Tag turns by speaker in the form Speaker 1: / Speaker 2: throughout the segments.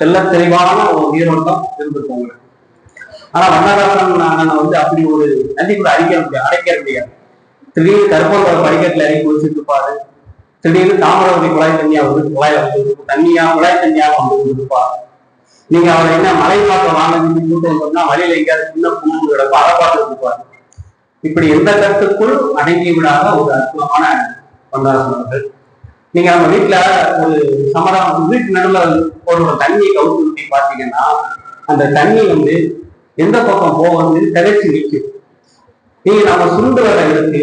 Speaker 1: தெல்ல தெளிவான ஒரு உயிரோட்டம் இருந்திருக்கும் ஆனா வண்ணதாசன் அண்ணன் வந்து அப்படி ஒரு நன்றி கூட அடிக்க முடியாது அடைக்க முடியாது. திடீர்னு கருப்பந்தோட படிக்கட்டுல இறங்கி குளிச்சுட்டு இருப்பாரு. திடீர்னு தாமிரவதி குழாய் தண்ணியா வந்து குழாயில வந்து தண்ணியா குழாய் தண்ணியா வந்து இருப்பார் நீங்க அவர் என்ன மலை பார்க்க வாங்கி கூட்டம் வந்தோம்னா வழியில எங்கேயாவது சின்ன புண்ணு கிடப்போ அறப்பாட்டு இருப்பாரு. இப்படி எந்த கருத்துக்குள் அடங்கி விடாத ஒரு அற்புதமான வண்ணதாசன் அவர்கள். நீங்க நம்ம வீட்டுல ஒரு சமரம் வீட்டு நடுவில் போடுற தண்ணியை கவுத்து ஊற்றி பார்த்தீங்கன்னா அந்த தண்ணி வந்து எந்த பக்கம் போகிறது திரைச்சி நிற்கும் நீங்க நம்ம சுண்டு வர எடுத்து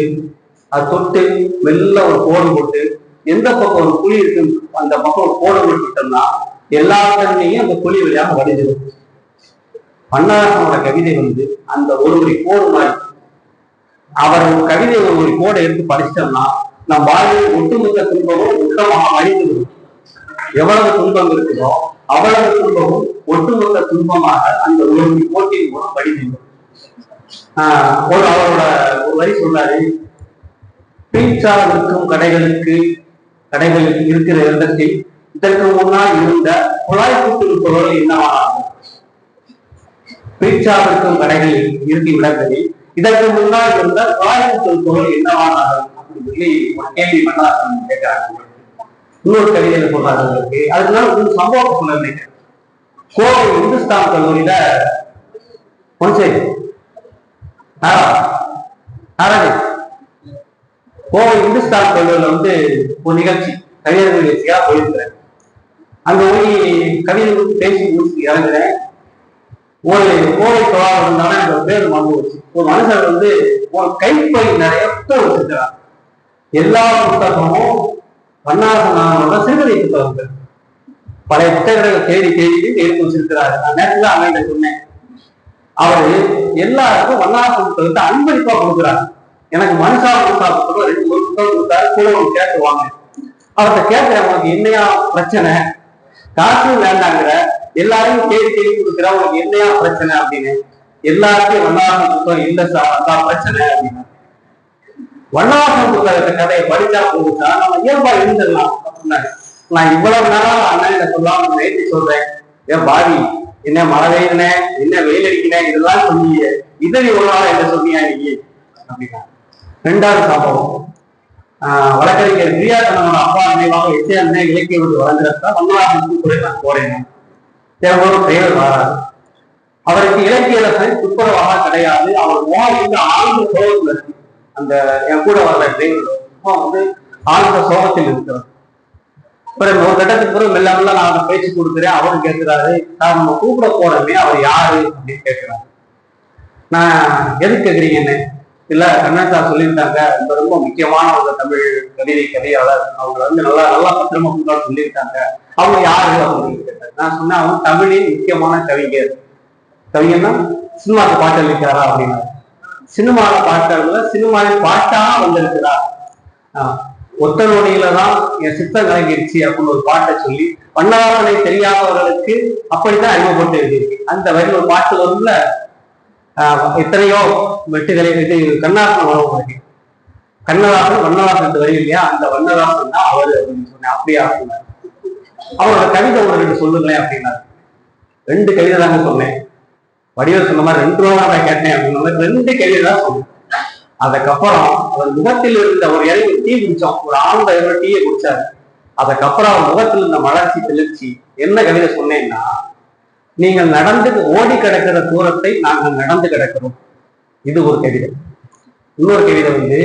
Speaker 1: அதை தொட்டு மெல்ல ஒரு கோடு போட்டு எந்த பக்கம் ஒரு குழி இருக்கு அந்த பக்கம் ஒரு கோடு போட்டுட்டோம்னா எல்லா தண்ணியும் அந்த குழி வழியாக வடிஞ்சிடும். பன்னாரசனோட கவிதை வந்து அந்த ஒரு ஒரு கோடு மாதிரி. அவர் கவிதை ஒரு கோடை எடுத்து படிச்சிட்டோம்னா நம் வாழ்வில் ஒட்டுமொத்த துன்பமும் உத்தமமாக வடிந்துவிடும் எவ்வளவு துன்பம் இருக்குதோ அவ்வளவு துன்பமும் ஒட்டுமொத்த துன்பமாக அந்த ஒரு போட்டியின் மூலம் வடிந்துவிடும் ஆஹ் ஒரு அவரோட ஒரு வரி சொன்னாரு பீட்சா விற்கும் கடைகளுக்கு கடைகள் இருக்கிற இடத்தில் இதற்கு முன்னால் இருந்த குழாய் கூட்டுவிப்பவர்கள் என்னவானார்கள் பீட்சா விற்கும் கடைகளில் இருக்கும் இடங்களில் இதற்கு முன்னால் இருந்த குழாய் கூட்டுவிப்பவர்கள் என்னவானார்கள் சொல்லி கேள்வி கேட்கிறாங்க இன்னொரு கவிதையில சொல்றாங்க அவங்களுக்கு அதனால ஒரு சம்பவம் சொல்ல நினைக்கிறேன். கோவை இந்துஸ்தான் கல்லூரியில பொன்சேரி கோவை இந்துஸ்தான் கல்லூரியில வந்து ஒரு நிகழ்ச்சி கவிஞர்கள் நிகழ்ச்சியா போயிருக்கிறேன். அங்க போய் கவிதை பேசி முடிச்சு இறங்குறேன். ஒரு கோவை தொழிலாளர் இருந்தாலும் அந்த பேர் மறந்து வச்சு ஒரு மனுஷன் வந்து ஒரு கைப்பை நிறைய புத்தகம் வச்சிருக்கிறார். எல்லா புத்தகமும் வண்ணாசனோட சிறுகதை புத்தகங்கள். பழைய புத்தகங்களை தேடி தேடி எடுத்து வச்சிருக்கிறாரு. நான் நேரத்தில் அமைந்த சொன்னேன். அவரு எல்லாருக்கும் வண்ணாசன புத்தகத்தை அன்பளிப்பா கொடுக்குறாரு. எனக்கு மனுஷா புத்தா புத்தகம் ரெண்டு ஒரு புத்தகம் கொடுத்தாரு. கூட ஒரு கேட்டுவாங்க அவர்கிட்ட கேட்கிறேன் உனக்கு என்னையா பிரச்சனை? காசு வேண்டாங்கிற. எல்லாரையும் தேடி தேடி கொடுக்குற உனக்கு என்னையா பிரச்சனை? அப்படின்னு. எல்லாருக்கும் வண்ணாசன புத்தகம் இல்லை சார். அதான் பிரச்சனை அப்படின்னு. வண்ணாசன புத்தகத்தை கதையை படிச்சா போதுச்சா நம்ம இயல்பா இருந்துடலாம் அப்படின்னாரு நான் இவ்வளவு நேரம் அண்ணன் இதை சொல்லாம நேற்று சொல்றேன். ஏன் பாவி என்ன மழை பெய்யுதுனே என்ன வெயில் அடிக்கிறேன் இதெல்லாம் சொன்னீங்க இதை நீ ஒரு நாள் என்ன சொன்னியா நீ? அப்படின்னா ரெண்டாவது சம்பவம். ஆஹ் வழக்கறிஞர் பிரியா தன்னோட அப்பா நினைவாக எச்சே அண்ணன் இலக்கிய விட்டு வளர்ந்துருக்கா வண்ணாசனுக்கு கூட நான் போறேன் தேவையான பெயர் வராது அவருக்கு இலக்கிய ரசனை துப்புரவாக கிடையாது. அவர் மோகம் ஆழ்ந்த சோகத்தில் இருக்கு. அந்த என் கூட வர்ற டிரைவர் வந்து ஆழ்ந்த சோகத்தில் இருக்கிறார். அப்புறம் ஒரு கட்டத்துக்கு பிறகு மெல்ல மெல்ல நான் அவரை பேச்சு கொடுக்குறேன் அவரும் கேட்கிறாரு. நான் நம்ம கூப்பிட போறமே அவர் யாரு? அப்படின்னு கேட்கிறாரு. நான் எதுக்கு கேட்குறீங்கன்னு இல்ல கண்ணன் சார் சொல்லியிருந்தாங்க. ரொம்ப ரொம்ப முக்கியமான ஒரு தமிழ் கவிதை கவியாளர் அவங்க வந்து நல்லா நல்லா பத்திரமா கூட சொல்லியிருக்காங்க. அவங்க யாரு? அப்படின்னு கேட்டாரு. நான் சொன்னேன் அவங்க தமிழின் முக்கியமான கவிஞர். கவிஞர்னா சினிமாக்கு பாட்டு எழுதிக்காரா அப்படின்னா சினிமாவில் பாட்டு சினிமாவில் பாட்டா வந்திருக்கிறார். ஒத்தனோடையில தான் என் சித்தம் கலங்கிருச்சு அப்படின்னு ஒரு பாட்டை சொல்லி வண்ணாசனை தெரியாதவர்களுக்கு அப்படித்தான் அறிமுகப்பட்டு இருக்கு அந்த வரி ஒரு பாட்டு வரும்ல? எத்தனையோ வெட்டுகளை இது கண்ணாசன் வரும் கண்ணதாசன் வண்ணதாசன் வரி இல்லையா? அந்த வண்ணதாசன் தான் அவரு அப்படின்னு சொன்னேன். அப்படியா சொன்னார் அவரோட கவிதை ஒரு ரெண்டு சொல்லுங்களேன் அப்படின்னாரு. ரெண்டு கவிதை தாங்க சொன்னேன். வடிவர் சொன்ன மாதிரி ரெண்டு ரூபா நான் கேட்டேன் அப்படின்ற மாதிரி ரெண்டு கவிதை தான் சொன்னேன். அதுக்கப்புறம் அவர் முகத்தில் இருந்த ஒரு இறைவு டீ குடிச்சோம் ஒரு ஆழ்ந்த இரவு டீயை குடிச்சாரு. அதுக்கப்புறம் அவர் முகத்தில் இருந்த மலர்ச்சி தெளிச்சு என்ன கவிதை சொன்னேன்னா நீங்கள் நடந்து ஓடி கிடக்கிற தூரத்தை நாங்கள் நடந்து கிடக்கிறோம். இது ஒரு கவிதை. இன்னொரு கவிதை வந்து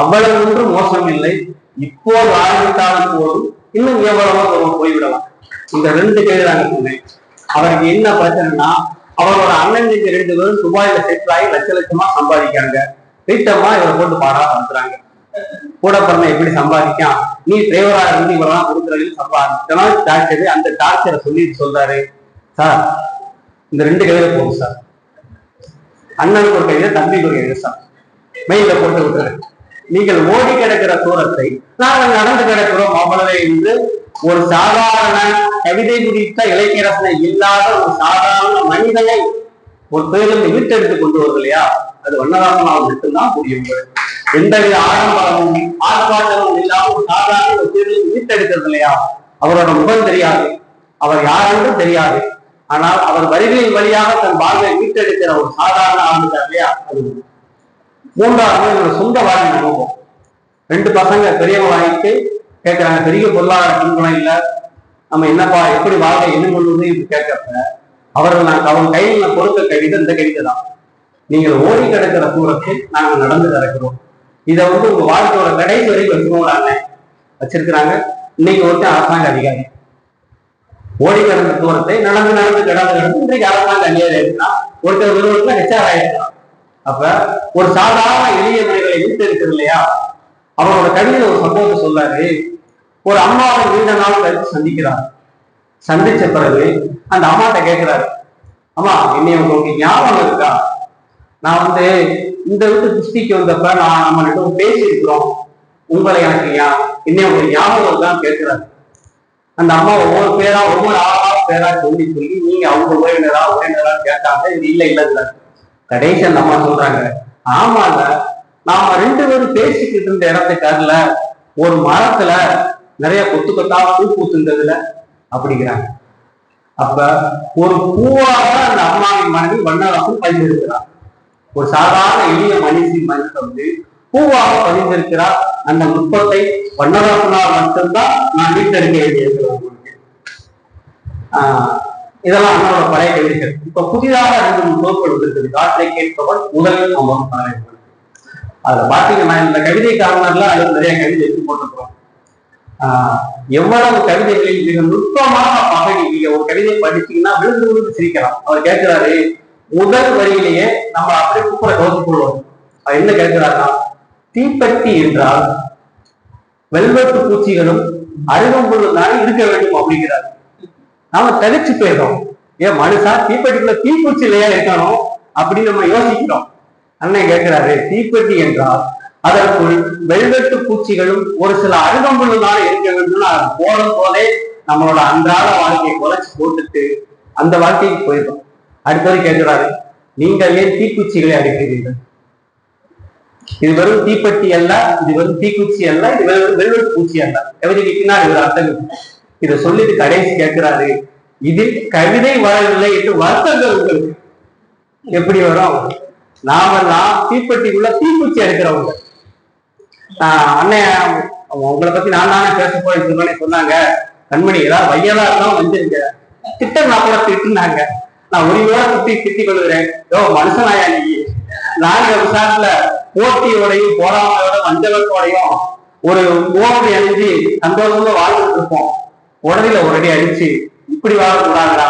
Speaker 1: அவ்வளவு ஒன்று மோசம் இல்லை. இப்போது ஆரம்பித்தாலும் போதும். இன்னும் எவ்வளவோ போய்விடலாம் இந்த ரெண்டு கவிதை நாங்கள் சொன்னேன். அவருக்கு என்ன பிரச்சனைனா அவரோட அண்ணன் தம்பி ரெண்டு பேரும் துபாயில செட்டில் ஆகி லட்ச லட்சமா சம்பாதிக்கிறாங்க. வீட்டம்மா இவரை போட்டு பாடா பண்றாங்க கூட பிறந்த எப்படி சம்பாதிக்கான் நீ டிரைவரா இருந்து இவரெல்லாம் கொடுக்குறதுன்னு சம்பாதிக்கணும் அந்த டார்ச்சரை சொல்லி சொல்றாரு. சார் இந்த ரெண்டு கவிதை போகும் சார். அண்ணனுக்கு ஒரு கவிதை தம்பிக்கு ஒரு கவிதை சார். மெயில போட்டு விட்டுறேன். நீங்கள் ஓடி கிடக்கிற தூரத்தை நாங்கள் நடந்து கிடக்கிறோம் அவ்வளவே என்று ஒரு சாதாரண கவிதை குறித்த இலக்கிய இல்லாத ஒரு சாதாரண மனிதனை ஒரு பேருந்து மீட்டெடுத்து கொண்டு வருது இல்லையா அது வண்ணராசனால் மட்டும்தான் புரியும். எந்தவித ஆடம்பரமும் ஆர்ப்பாட்டமும் இல்லாமல் ஒரு சாதாரண ஒரு பேருந்து மீட்டெடுக்கிறது இல்லையா? அவரோட முகம் தெரியாது. அவர் யாருன்னு தெரியாது. ஆனால் அவர் வரிகளின் வழியாக தன் வாழ்வை மீட்டெடுக்கிற ஒரு சாதாரண ஆண்டு இல்லையா? அது மூன்றாவது என்னோட சொந்த வாழ்வின் அனுபவம். ரெண்டு பசங்க பெரியவங்க வாங்கிட்டு கேட்குறாங்க பெரிய பொருளாதார பின்புலம் இல்லை. நம்ம என்னப்பா எப்படி வாழ்க்கை என்ன பண்ணுவது என்று கேட்கறப்ப அவர்கள் நான் அவன் கையில் நான் கொடுத்த கவிதை இந்த கவிதை தான். நீங்கள் ஓடி கிடக்கிற தூரத்தில் நாங்கள் நடந்து கிடக்கிறோம் இதை வந்து உங்க வாழ்க்கையோட கடைசி வரைக்கும் வச்சுக்கோங்க வச்சிருக்கிறாங்க. இன்னைக்கு ஒருத்தன் அரசாங்க அதிகாரி. ஓடி கிடந்த தூரத்தை நடந்து நடந்து கிடந்து கிடந்து இன்றைக்கு அரசாங்க அதிகாரி இருக்கலாம் ஒருத்தர் நிறுவனத்துல ஹெச்ஆர் ஆயிருக்கிறான் அப்ப ஒரு சாதாரண எளிய நிலைகளை வீட்டு இருக்கிறது இல்லையா? அவரோட கவிதையில ஒரு சம்பவத்தை சொல்லாரு ஒரு அம்மாவை நீண்ட நாள் கழித்து சந்திக்கிறார். சந்திச்ச பிறகு அந்த அம்மாட்ட கேட்கிறாரு. அம்மா என்னை உங்களுக்கு ஞாபகம் இருக்கா? நான் வந்து இந்த வீட்டு திருஷ்டிக்கு வந்தப்ப நான் நம்ம ரெண்டும் பேசியிருக்கிறோம். உங்களை எனக்கு ஞா- என்னை உங்களுக்கு ஞாபகம் தான் கேட்கிறாரு. அந்த அம்மா ஒவ்வொரு பேரா ஒவ்வொரு ஆளா பேரா சொல்லி சொல்லி நீங்க அவங்க உறவினரா உறவினரா கேட்டாங்க. இது இல்லை இல்லை. கடைசி அந்த அம்மா சொல்றாங்க ஆமாங்க நாம ரெண்டு பேரும் பேசிக்கிட்டு இருந்த இடத்துக்காருல ஒரு மரத்துல நிறைய கொத்து கொத்தா பூ பூத்துன்றதுல அப்படிங்கிறாங்க. அப்ப ஒரு பூவாக அந்த அம்மாவின் மனைவி வண்ணராசன் பதிந்திருக்கிறார். ஒரு சாதாரண எளிய மனுஷி மனிதன் வந்து பூவாக பதிந்திருக்கிறார். அந்த நுட்பத்தை வண்ணராசனால் மட்டும்தான் நான் வீட்டெடுக்க வேண்டியிருக்கிறேன் உங்களுக்கு ஆஹ் இதெல்லாம் அண்ணாவோட பழைய கவிதைகள். இப்ப புதிதாக ரெண்டு மூணு தொகுப்புகள் வந்திருக்குது. காற்றை கேட்பவன் முதலில் அமரும் தலைவர்கள் அதுல பாத்தீங்கன்னா இந்த கவிதை காரணர்ல அது நிறைய கவிதை எடுத்து போட்டிருக்கிறோம். ஆஹ் எவ்வளவு கவிதைகளில் மிக நுட்பமாக பகடி நீங்க ஒரு கவிதை படிச்சீங்கன்னா விழுந்து விழுந்து சிரிக்கலாம். அவர் கேட்கிறாரு முதல் வரியிலேயே நம்ம அப்படியே குப்புற கவனித்துக் கொள்வோம். அவர் என்ன கேட்கிறாருன்னா தீப்பெட்டி என்றால் வெல்வெட்டு பூச்சிகளும் அருகம்புல்லும் தானே இருக்க வேண்டும் அப்படிங்கிறார். நாம தகச்சு போயிடும் ஏன் மனுஷா தீப்பெட்டிக்குள்ள தீப்பூச்சி இல்லையா இருக்கணும் அப்படின்னு நம்ம யோசிக்கிறோம். அண்ணன் கேட்கிறாரு தீப்பெட்டி என்றால் அதற்குள் வெல்வெட்டு பூச்சிகளும் ஒரு சில அருகம்புல்லும் இருக்க வேண்டும் அது போடும் போதே நம்மளோட அன்றாட வாழ்க்கையை குறைச்சு போட்டுட்டு அந்த வாழ்க்கைக்கு போயிடும் அடுத்தது கேட்கிறாரு நீங்கள் ஏன் தீக்குச்சிகளை அடிக்கிறீர்கள்? இது வெறும் தீப்பெட்டி அல்ல இது வெறும் தீக்குச்சி அல்ல இது வெறும் வெல்வெட்டு பூச்சி அல்ல. கவிதைக்கு பின்னால் இது அர்த்தம் இருக்கு. இதை சொல்லிட்டு கடைசி கேட்கிறாரு இது கவிதை வரவில்லை என்று வருத்தங்கள் உங்களுக்கு எப்படி வரும்? நாமெல்லாம் தீப்பெட்டிக்குள்ள தீக்குச்சி எடுக்கிறவங்க. ஆஹ் அண்ணன் உங்களை பத்தி நான் தானே பேச போய் சொன்னாங்க. கண்மணி ஏதாவது வையலா இருந்தாலும் வந்துருங்க. திட்டம் நான் கூட திட்டுனாங்க. நான் உரிமையோட திட்டி திட்டி கொள்கிறேன். யோ மனுஷனாயா நீ? நாங்க விசாரத்துல போட்டியோடையும் போராமையோட வஞ்சகத்தோடையும் ஒரு ஓடி எழுதி சந்தோஷமா வாழ்ந்துட்டு இருப்போம். உடனே உடனே அடிச்சு இப்படி வாழக்கூடாதுடா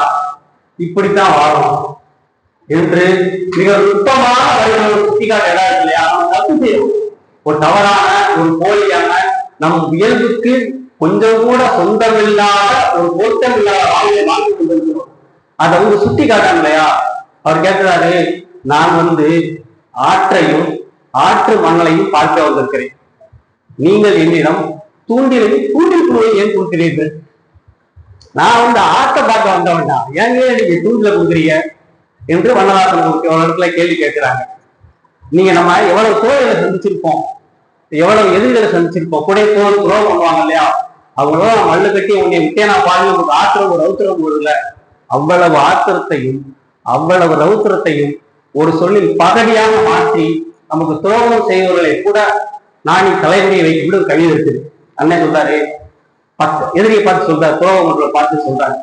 Speaker 1: இப்படித்தான் வாழணும். என்று மிக நுட்பமான வரிகளை சுட்டிக்காட்ட இடம் இருக்கு இல்லையா தப்பு செய்யும். ஒரு தவறான ஒரு போலியான நம் இயல்புக்கு கொஞ்சம் கூட சொந்தமில்லாத ஒரு பொருத்தம் இல்லாத வாழ்க்கையை வாழ்ந்து கொண்டிருக்கிறோம். அதை வந்து சுட்டி காட்டாங்க இல்லையா? அவர் கேட்கிறாரு நான் வந்து ஆற்றையும் ஆற்று மணலையும் பார்க்க வந்திருக்கிறேன். நீங்கள் என்னிடம் தூண்டிலையும் தூண்டில் குழுவை ஏன் கொடுக்கிறீர்கள் நான் வந்து ஆட்டை பார்க்க வந்தவன்டா. ஏங்க நீங்க தூண்டில கொடுக்குறீங்க? என்று வண்ணதாசன் ஒரு இடத்துல கேள்வி கேட்கிறாங்க. நீங்க நம்ம எவ்வளவு தோழர்களை சந்திச்சிருப்போம். எவ்வளவு எதிர்களை சந்திச்சிருப்போம். கூட தோல் துரோகம் பண்ணுவாங்க இல்லையா? அவங்களும் மல்லு கட்டி உன்னை விட்டே நான் பாருங்க உங்களுக்கு ஆத்திரம் ஒரு ரௌத்திரம் போடல அவ்வளவு ஆத்திரத்தையும் அவ்வளவு ரௌத்திரத்தையும் ஒரு சொல்லில் பகடியாக மாற்றி நமக்கு துரோகம் செய்வர்களை கூட நாணி தலைமுறையை வைத்து விட ஒரு கவிதை இருக்குது. அண்ணன் சொல்றாரு எதிரியை பார்த்து சொல்றாரு துரோகங்களை பார்த்து சொல்றாரு.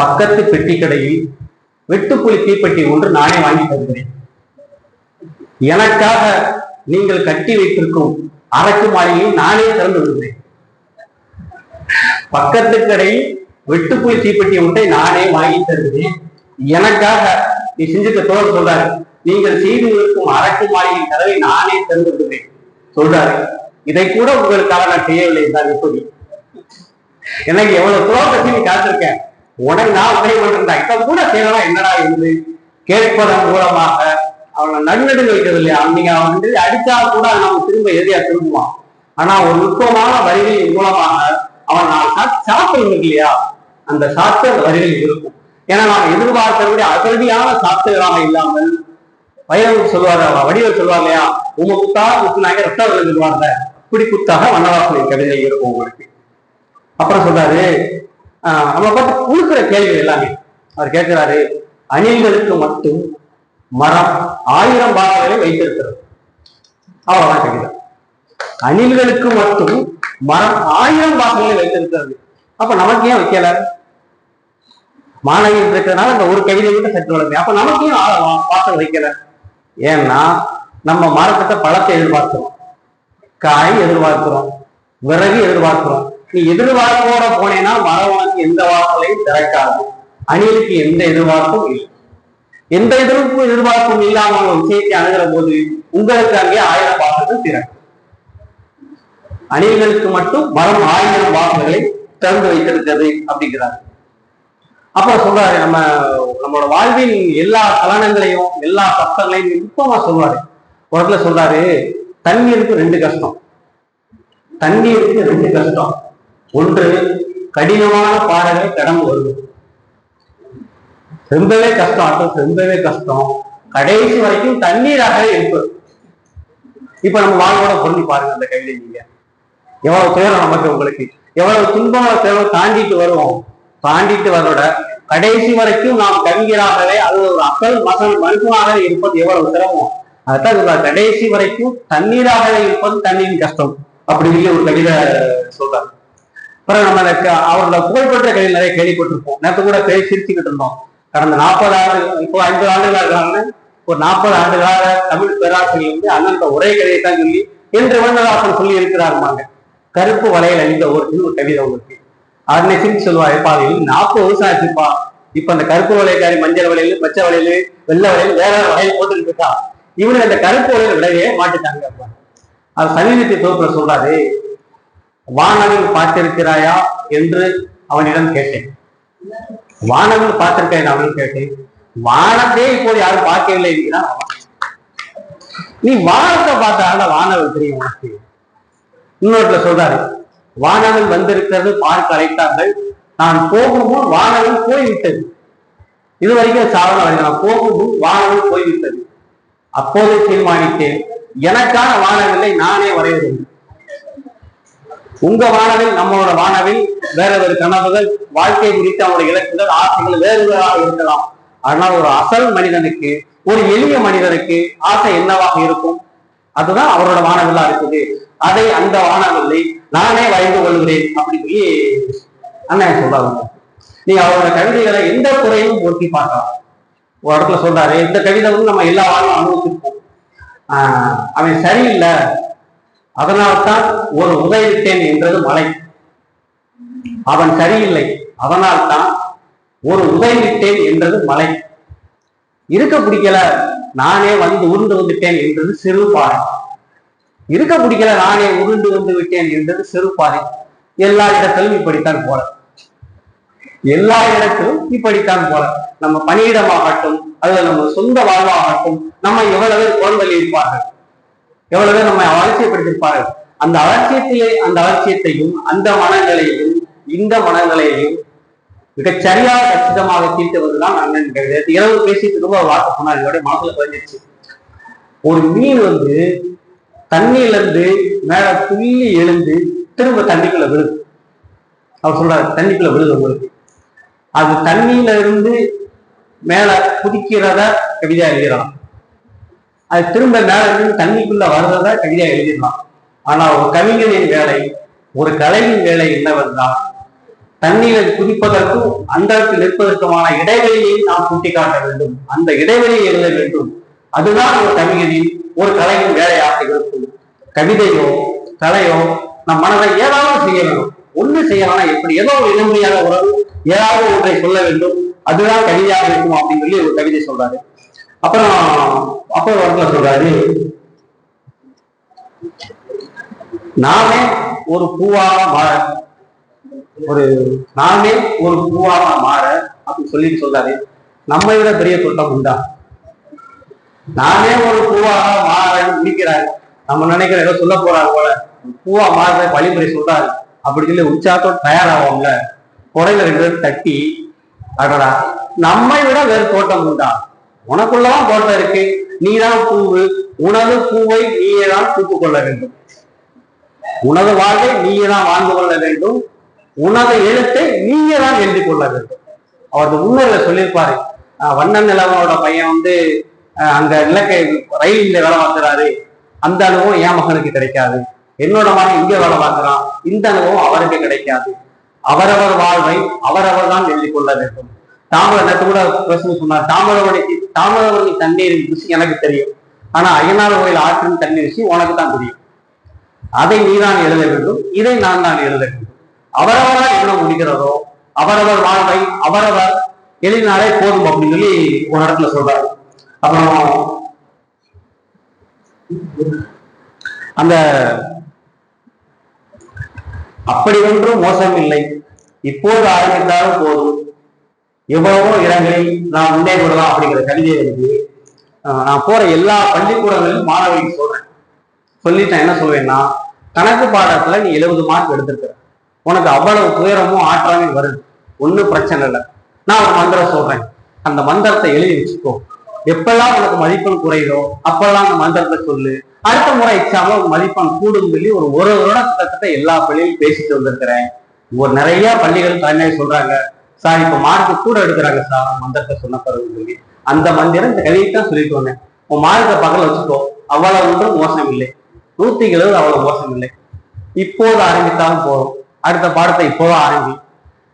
Speaker 1: பக்கத்து பெட்டி கடையில் வெட்டுப்புலி தீப்பெட்டி ஒன்று நானே வாங்கி தருகிறேன். எனக்காக நீங்கள் கட்டி வைத்திருக்கும் அரக்கு மாளிகையை நானே திறந்து விடுகிறேன். பக்கத்து கடையில் வெட்டுப்புலி தீப்பெட்டி ஒன்றை நானே வாங்கி தருகிறேன். எனக்காக நீ செஞ்சுக்க தோல் சொல்றாரு நீங்கள் செய்து இருக்கும் அரக்கு மாளிகையின் கதவை நானே திறந்து விடுகிறேன். சொல்றாரு. இதை கூட உங்களுக்காக நான் செய்யவில்லை என்றால் எப்படி? எனக்கு எவ்வளவு துரோகத்தை நீ காத்திருக்கேன் உனக்கு நான் உதவி பண்ணிருந்தா இப்ப கூட செய்யலாம் என்னடா இருந்து கேட்பதன் மூலமாக அவனை நடுநடு வைக்கிறது இல்லையா? நீங்க அவன் வந்து அடிச்சா கூட நம்ம திரும்ப எதிரியா திரும்புவான். ஆனா ஒரு நுட்பமான வரிகளின் மூலமாக அவன் நான் சா- சாப்பிடணும் இல்லையா அந்த சாத்து அந்த வரிகளில் இருக்கும். ஏன்னா நாம் எதிர்பார்க்கிறபடி அகதியான சாத்துகளாக இல்லாமல் வைரவர் சொல்வார் வடிவர் சொல்வார் இல்லையா? உங்க குத்தா குத்துனாங்க ரத்த சொல்லுவாங்க இப்படி குத்தாக வண்ணவாசனை கவிதை இருக்கும் உங்களுக்கு. அப்புறம் சொல்றாரு ஆஹ் நம்ம பார்த்து கொடுக்குற கேள்வி எல்லாமே. அவர் கேட்கிறாரு அணில்களுக்கு மட்டும் மரம் ஆயிரம் பாகங்களை வைத்திருக்கிறது. அவ்வளவுதான் கவிதை அணில்களுக்கு மட்டும் மரம் ஆயிரம் பாகங்களை வைத்திருக்கிறது. அப்ப நமக்கு ஏன் வைக்கல? மாணவி இருக்கிறதுனால அந்த ஒரு கவிதை மட்டும் சற்று வளர்ந்து அப்ப நமக்கு ஏன் பாசம் வைக்கல? ஏன்னா நம்ம மரத்திட்ட பழத்தை எதிர்பார்க்கிறோம். காய் எதிர்பார்க்கிறோம். விறகு எதிர்பார்க்கிறோம். நீ எதிர்பார்ப்போட போனேன்னா மரம் உனக்கு எந்த வாசலையும் திறக்காது. அணிலுக்கு எந்த எதிர்பார்ப்பும் இல்லை. எந்த எதிர்ப்பு எதிர்பார்ப்பும் இல்லாம ஒரு விஷயத்தை அணுகிற போது உங்களுக்கு அங்கே ஆயிரம் வாசல்கள் திறக்கும். அணில்களுக்கு மட்டும் மரம் ஆயிரம் வாசல்களை திறந்து வைத்திருக்கிறது அப்படிங்கிறார் அப்புறம் சொல்றாரு நம்ம நம்மளோட வாழ்வின் எல்லா கலனங்களையும் எல்லா சத்தங்களையும் நுட்பமா சொல்றாரு. ஒரு இடத்துல சொல்றாரு தண்ணீருக்கு ரெண்டு கஷ்டம். தண்ணீருக்கு ரெண்டு கஷ்டம். ஒன்று கடினமான பாறைகளை கடந்து வருவது. ரொம்பவே கஷ்டம் அது ரொம்பவே கஷ்டம். கடைசி வரைக்கும் தண்ணீராகவே இருப்பது. இப்ப நம்ம வாழ்வோட பொருள் பாருங்க அந்த கவிதை நீங்க. எவ்வளவு துயரம் நமக்கு உங்களுக்கு. எவ்வளவு துன்பமான தேவை தாண்டிட்டு வருவோம். தாண்டிட்டு வரோட கடைசி வரைக்கும் நாம் கவிஞராகவே அது ஒரு அசல் மசல் மனுஷனாக இருப்பது எவ்வளவு சிரமம். அதான் கடைசி வரைக்கும் தண்ணீராகவே இருப்பது தண்ணீரின் கஷ்டம். அப்படி சொல்லி ஒரு கவிதை சொல்றாரு. அப்புறம் நம்ம இந்த அவரோட புகழ்பெற்ற கவிதை நிறைய கேள்விப்பட்டிருப்போம். நேற்று கூட பேசி சிரிச்சுக்கிட்டு இருந்தோம். கடந்த நாற்பது ஆண்டு இப்போ ஐம்பது ஆண்டுகளாக இருக்காங்க. ஒரு நாற்பது ஆண்டுகளாக தமிழ் பேராசிரியர் வந்து அண்ணன் ஒரே கதையை தான் சொல்லி என்று வண்ணதாசன் சொல்லி இருக்கிறாருமாங்க கருப்பு வலையில் அணிந்த ஒரு ஒரு கவிதை உங்களுக்கு. அதனை சிரிச்சு சொல்லுவா பாதையில் நாற்பது வருஷம் ஆச்சுப்பா. இப்ப அந்த கருப்பு வலைக்காரி மஞ்சள் வலையில பச்சை வலையில வெள்ளை வளையல் வேற வேற வளையல் போட்டுக்கிட்டு இருக்கா? இவனுக்கு அந்த கருப்பு வலையில விடவே மாட்டுட்டாங்க அப்பா. அது சமீபத்தை தொகுப்புல சொல்றாரு வானவில் பார்த்திருக்கிறாயா என்று அவனிடம் கேட்டேன். வானவில் பார்த்திருக்கிறேன் அவனும் கேட்டேன். வானத்தையே இப்போது யாரும் பார்க்கவில்லை என்கிறான் நீ வானத்தை பார்த்தால வானவில் தெரியும் உனக்கு. இன்னொருத்துல சொல்றாரு வானவில் வந்திருக்கிறது பார்க்க அழைத்தார்கள். நான் போகும்போது வானவில் போய்விட்டது. இது வரைக்கும் சாதனை நான் போகும்போது வானவில் போய்விட்டது. அப்போது தீர்மானித்தேன். எனக்கான வானவில்லை நானே வரைய வேண்டும் உங்க வானவில் நம்மளோட வானவில் வேற வேறு கனவுகள் வாழ்க்கை குறித்த அவருடைய இலக்குகள் ஆசைகள் வேறு வேறாக இருக்கலாம். ஆனால் ஒரு அசல் மனிதனுக்கு ஒரு எளிய மனிதனுக்கு ஆசை என்னவாக இருக்கும்? அதுதான் அவரோட வானவில்லா இருக்குது. அதை அந்த வானவில்லை நானே வரைந்து கொள்கிறேன் அப்படின்னு சொல்லி அண்ணன் சொல்றாங்க நீங்க அவரோட கவிதைகளை எந்த குறையும் ஒட்டி பார்க்கலாம். ஒரு இடத்துல சொல்றாரு இந்த கவிதை வந்து நம்ம எல்லா வாழ்வும் அனுபவிச்சிருப்போம். ஆஹ் அவன் சரியில்லை அதனால்தான் ஒரு உதவிட்டேன் என்றது மலை அவன் சரியில்லை அதனால்தான் ஒரு உதவிட்டேன் என்றது மலை இருக்க பிடிக்கல நானே வந்து உருண்டு வந்துட்டேன் என்றது சிறு பாறை. இருக்க பிடிக்கல நானே உருண்டு வந்து விட்டேன் என்றது சிறு பாறை. எல்லா இடத்திலும் இப்படித்தான் போல. எல்லா இடத்திலும் இப்படித்தான் போல. நம்ம பணியிடமாகட்டும் அல்லது நம்ம சொந்த வாழ்வாகட்டும் நம்ம எவ்வளவு பேர் கோல்வழி இருப்பார்கள். எவ்வளவு நம்மை நம்ம அந்த அலட்சியத்திலே அந்த அலட்சியத்தையும் அந்த மனநிலையையும் இந்த மனநிலையையும் மிகச் சரியாக கச்சிதமாக தீர்த்தவதுதான் அண்ணன் கிடையாது இரவு பேசிட்டு ரொம்ப ஒரு வார்த்தை சொன்னார் இதோட மனசுல பதிஞ்சிருச்சு. ஒரு மீன் வந்து தண்ணியில இருந்து மேல துள்ளி எழுந்து திரும்ப தண்ணிக்குள்ள விழுது அவர் சொல்றாரு தண்ணிக்குள்ள விழுது உங்களுக்கு. அது தண்ணியில இருந்து மேல குதிக்கிறத கவிதா எழுதுறான். அது திரும்ப மேல இருந்து தண்ணிக்குள்ள வர்றதா கவிதையா எழுதிடலாம் ஆனா ஒரு கவிஞனின் வேலை ஒரு கலையின் வேலை என்னவென்றால் தண்ணீரில் குதிப்பதற்கும் அந்த இடத்தில் நிற்பதற்குமான இடைவெளியை நாம் சுட்டிக்காட்ட வேண்டும். அந்த இடைவெளியை எழுத வேண்டும். அதுதான் ஒரு கவிஞனின் ஒரு கலையின் வேலையாக இருக்கும். கவிதையோ கலையோ நம் மனதை ஏதாவது செய்ய வேண்டும். ஒண்ணு செய்யலாம் எப்படி? ஏதோ ஒரு இளமையாக உறவு ஏதாவது ஒன்றை சொல்ல வேண்டும். அதுதான் கவிதையாக இருக்கும் அப்படின்னு சொல்லி ஒரு கவிதை சொல்றாரு. அப்புறம் அப்புறம் வரல சொல்றாரு. நாமே ஒரு பூவாக மாற ஒரு நாமே ஒரு பூவாக மாற அப்படின்னு சொல்லிட்டு சொல்றாரு. நம்மை விட பெரிய தோட்டம் உண்டா? நானே ஒரு பூவாக மாறன்னு முடிக்கிறாரு நம்ம நினைக்கிற ஏதோ சொல்ல போறாரு போல. பூவா மாறுற வழிமுறை சொல்றாரு. அப்படி சொல்லி உற்சாகத்தோட தயாராகும்ல குறையில ரெண்டு பேரும் தட்டி அடடா. நம்மை விட வேறு தோட்டம் உண்டா? உனக்குள்ளதான் தோட்டம் இருக்கு. நீதான் பூவு. உனது பூவை நீயே தான் பூத்துக் கொள்ள வேண்டும். உனது வாழ்வை நீயே தான் வாழ்ந்து கொள்ள வேண்டும். உனது எழுத்தை நீயே தான் எழுதி கொள்ள வேண்டும். அவரது உண்மையில சொல்லியிருப்பாரு. வண்ண நிலவனோட பையன் வந்து அஹ் அங்க இலக்கை ரயிலில் வேலை பார்க்கிறாரு. அந்த அனுபவம் என் மகனுக்கு கிடைக்காது. என்னோட மகன் இங்க வேலை பார்க்கிறான். இந்த அனுபவம் அவருக்கு கிடைக்காது. அவரவர் வாழ்வை அவரவர் தான் எழுதி கொள்ள வேண்டும். தாமரை நேற்று கூட பிரச்சனை சொன்னார். தாமிரவணிக்கு தாமிரவணி தண்ணீரின் ருசி எனக்கு தெரியும். ஆனா அய்யனார் கோயில் ஆற்றின் தண்ணீர் ருசி உனக்கு தான் தெரியும். அதை நீதான் எழுத வேண்டும். இதை நான் தான் எழுத வேண்டும். அவரவரால் என்ன முடிகிறதோ அவரவர் வாழ்வை அவரவர் எழுதினாலே போதும் அப்படின்னு சொல்லி ஒரு இடத்துல சொல்றாரு. அப்புறம் அந்த அப்படி ஒன்றும் மோசம் இல்லை இப்போது ஆரம்பித்தாலும் போதும். எவ்வளவோ இடங்களில் நான் முன்னேறி விடலாம் அப்படிங்கிற கவிதையை வந்து நான் போற எல்லா பள்ளிக்கூடங்களிலும் மாணவர்களுக்கு சொல்றேன். சொல்லிட்டேன் என்ன சொல்வேன்னா கணக்கு பாடத்துல நீ எழுபது மார்க் எடுத்திருக்கிற. உனக்கு அவ்வளவு துயரமும் ஆற்றாமையும் வருது. ஒன்றும் பிரச்சனை இல்லை. நான் ஒரு மந்திரம் சொல்றேன். அந்த மந்திரத்தை எழுதி வச்சுக்கோ. எப்பெல்லாம் உனக்கு மதிப்பெண் குறையுதோ அப்பெல்லாம் அந்த மந்திரத்தை சொல்லு. அடுத்த முறை எக்ஸாம்ல உன் மதிப்பெண் கூடும் சொல்லி ஒரு ஒரு வருடம் கிட்டத்தட்ட எல்லா பள்ளியிலும் பேசிட்டு வந்திருக்கிறேன். ஒரு நிறைய பள்ளிகள் தனியாக சொல்றாங்க. சார் இப்ப மார்க்கு கூட எடுக்கிறாங்க சார் மந்திரத்தை சொன்ன பிறகு சொல்லி. அந்த மந்திரம் இந்த கவிதை தான் சொல்லிட்டு வந்தேன். உன் மார்க்கை பகல வச்சுக்கோ அவ்வளவு ஒன்றும் மோசம் இல்லை. நூத்தி எழுபது அவ்வளவு மோசம் இல்லை. இப்போது ஆரம்பித்தாலும் போதும். அடுத்த பாடத்தை இப்போதான் ஆரம்பி.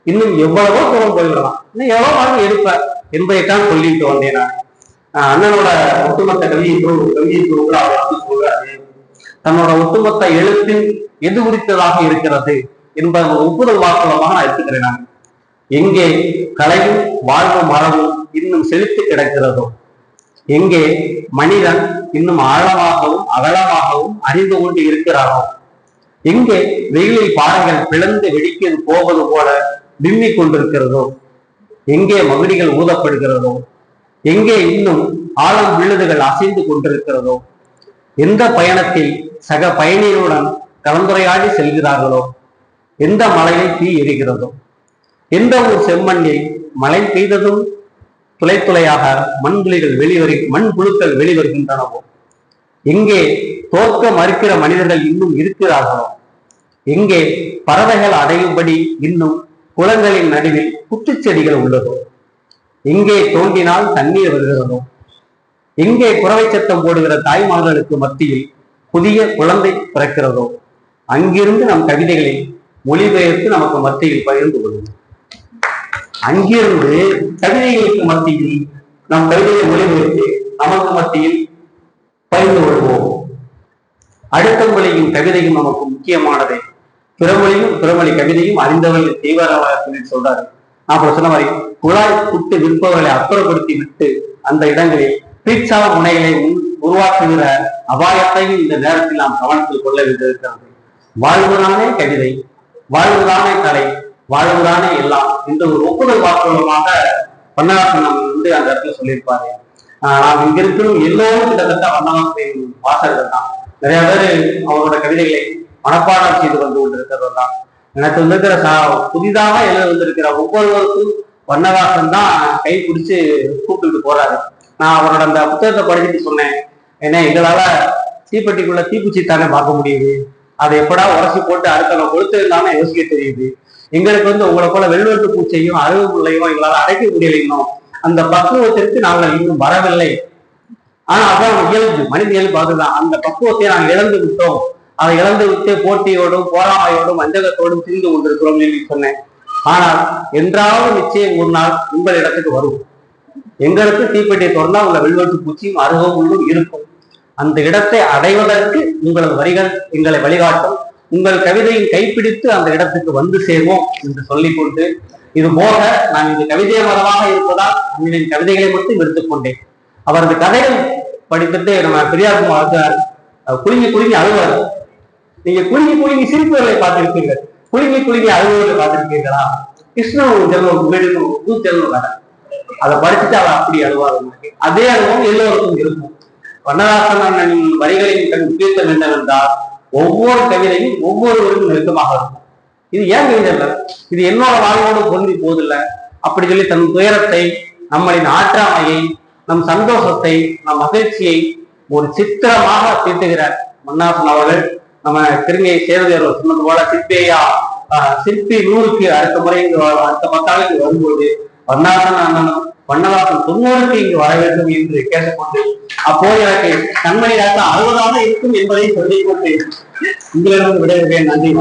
Speaker 1: இன்னும் எவ்வளவோ தூரம் போயிடலாம். இன்னும் எவ்வளவு மார்க் எடுப்ப என்பதைத்தான் சொல்லிட்டு வந்தேன் நான். ஆஹ் அண்ணனோட ஒட்டுமொத்த கவியை கவிதை குழுக்கள் அவர் வந்து சொல்றாரு தன்னோட ஒட்டுமொத்த எழுத்தின் எது குறித்ததாக இருக்கிறது என்பதை ஒரு ஒப்புதல் வாக்குவமாக நான் எடுத்துக்கிறேன் நான். எங்கே கலையும் வாழ்வும் மரமும் இன்னும் செழித்து கிடக்கிறதோ? எங்கே மனிதன் இன்னும் ஆழமாகவும் அகலமாகவும் அறிந்து கொண்டு இருக்கிறாரோ எங்கே வெயிலில் பாறைகள் பிளந்து வெடிக்கிறது போவது போல விம்மி கொண்டிருக்கிறதோ? எங்கே மகுடிகள் ஊதப்படுகிறதோ? எங்கே இன்னும் ஆழம் விழுதுகள் அசைந்து கொண்டிருக்கிறதோ? எந்த பயணத்தில் சக பயணிகளுடன் கலந்துரையாடி செல்கிறார்களோ? எந்த மலையில் தீ எரிகிறதோ? எந்த ஒரு செம்மண்ணில் மழை பெய்ததும் துளை துளையாக மண்புலிகள் வெளிவரு மண் புழுக்கள் வெளிவருகின்றனவோ? எங்கே தோற்க மறுக்கிற மனிதர்கள் இன்னும் இருக்கிறார்களோ? எங்கே பறவைகள் அடையும்படி இன்னும் குளங்களின் நடுவில் குத்துச்செடிகள் உள்ளதோ? எங்கே தோண்டினால் தண்ணீர் வருகிறதோ? எங்கே குறவை சத்தம் போடுகிற தாய்மார்களுக்கு மத்தியில் புதிய குழந்தை பிறக்கிறதோ? அங்கிருந்து நம் கவிதைகளை மொழிபெயர்த்து நமக்கு மத்தியில் பகிர்ந்து கொள்ளும் அங்கிருந்து கவிதைகளுக்கு மத்தியில் நம் கவிதையை மொழிபெயர்த்து நமக்கு மத்தியில் பகிர்ந்து கொள்வோம். அடுத்த மொழியின் கவிதையும் நமக்கு முக்கியமானதே. பிறமொழியும் பிறமொழி கவிதையும் அறிந்தவர்கள் தீவிரமாக சொல்றாரு. நான் அப்புறம் சொன்ன மாதிரி குழாய் புட்டு விற்பவர்களை அப்புறப்படுத்தி விட்டு அந்த இடங்களில் பீட்சா முனைகளை உருவாக்குகிற அபாயத்தையும் இந்த நேரத்தில் நாம் கவனத்தில் கொள்ள வேண்டியிருக்கிறது. வாழ்வுதானே கவிதை வாழ்வுதானே கலை வாழ்வுதானே எல்லாம்? இந்த ஒரு ஒப்புதல் வாக்குமூலமாக பன்னராசன் வந்து அந்த இடத்துல சொல்லியிருப்பாரு. ஆஹ் நாம் இங்க இருக்கணும் எல்லோரும் கிட்டத்தட்ட வண்ணவாசலின் வாசகர்கள் தான். நிறைய பேர் அவரோட கவிதைகளை மனப்பாடம் செய்து வந்து கொண்டிருக்கிறவர் தான். எனக்கு வந்திருக்கிற சா- புதிதாக எழுத வந்திருக்கிற ஒவ்வொருவருக்கும் வண்ணவாசன் தான் கை பிடிச்சு கூப்பிட்டு போறாரு. நான் அவரோட அந்த புத்தகத்தை படிச்சுட்டு சொன்னேன். ஏன்னா எங்களால தீப்பெட்டிக்குள்ள தீக்குச்சி தானே பார்க்க முடியுது? அதை எப்படா உரசி போட்டு அடுத்த கொளுத்து தானே யோசிக்க தெரியுது. எங்களுக்கு வந்து உங்களை போல வெள்ளுவெட்டு பூச்சையும் அழகு பிள்ளையும் எங்களால அடைக்க முடியல அந்த பக்குவத்திற்கு நாங்கள் இன்னும் வரவில்லை. ஆனா அதான் இயல்பு மனித இயல்பு அதுதான். அந்த பக்குவத்தை நாங்கள் இழந்து விட்டோம். அதை இழந்து விட்டு போட்டியோடும் போராமையோடும் வஞ்சகத்தோடும் திரிந்து கொண்டிருக்கிறோம் சொல்லி சொன்னேன். ஆனால் என்றாவது நிச்சயம் ஒரு நாள் உங்கள் இடத்துக்கு வரும். எங்களுக்கு தீப்பெட்டியை தொடர்ந்தா உள்ள வெள்வெட்டு பூச்சியும் அருகும் உள்ளும் இருக்கும். அந்த இடத்தை அடைவதற்கு உங்களது வரிகள் எங்களை வழிகாட்டும். உங்கள் கவிதையின் கைப்பிடித்து அந்த இடத்துக்கு வந்து சேர்வோம் என்று சொல்லிக்கொண்டு இது போக நான் இந்த கவிதை மதமாக இருப்பதால் அண்ணனின் கவிதைகளை மட்டும் எடுத்துக்கொண்டேன் அவரது கதைகள் படித்துட்டு நம்ம பெரியார் குமார் குலுங்கி குலுங்கி அழுவார். நீங்க குலுங்கி குலுங்கி சிரிப்புகளை பார்த்திருப்பீர்கள். குலுங்கி குலுங்கி அழுவதை பார்த்திருப்பீர்களா? கிருஷ்ணன் ஜென்மம் வீடு புது ஜென்மம் வேற அதை படிச்சுட்டு அவர் அப்படி அழுவார் உங்களுக்கு. அதே அனுபவம் எல்லோருக்கும் இருக்கும். வண்ணதாசன் அண்ணனின் வரிகளின் கண் முக்கியத்துவம் என்னவென்றால் ஒவ்வொரு கவிதையும் ஒவ்வொருவருக்கும் நெருக்கமாக இருக்கும். இது ஏன் கவிதை இது என்னோட வாழ்வோடு பொருந்தி போதில்லை அப்படி சொல்லி தன் துயரத்தை நம்மளின் ஆற்றாமையை நம் சந்தோஷத்தை நம் மகிழ்ச்சியை ஒரு சித்திரமாக தீட்டுகிறார் மன்னாசன் அவர்கள். நம்ம திருமையை சேருதையர் சொன்னது போல சிற்பேயா சிற்பி நூறுக்கு அடுத்த முறை அடுத்த பத்தாளுக்கு வரும்போது வண்ணாசன் அண்ணனும் வண்ணவாசன் தொண்ணூறுக்கு இங்கு வர வேண்டும் என்று கேட்டுக்கொண்டு அப்போது எனக்கு நன்மையாக அறுபதாக இருக்கும் என்பதை சொல்லிக் கொண்டு உங்களிடம் விடைபெறுகிறேன். நன்றி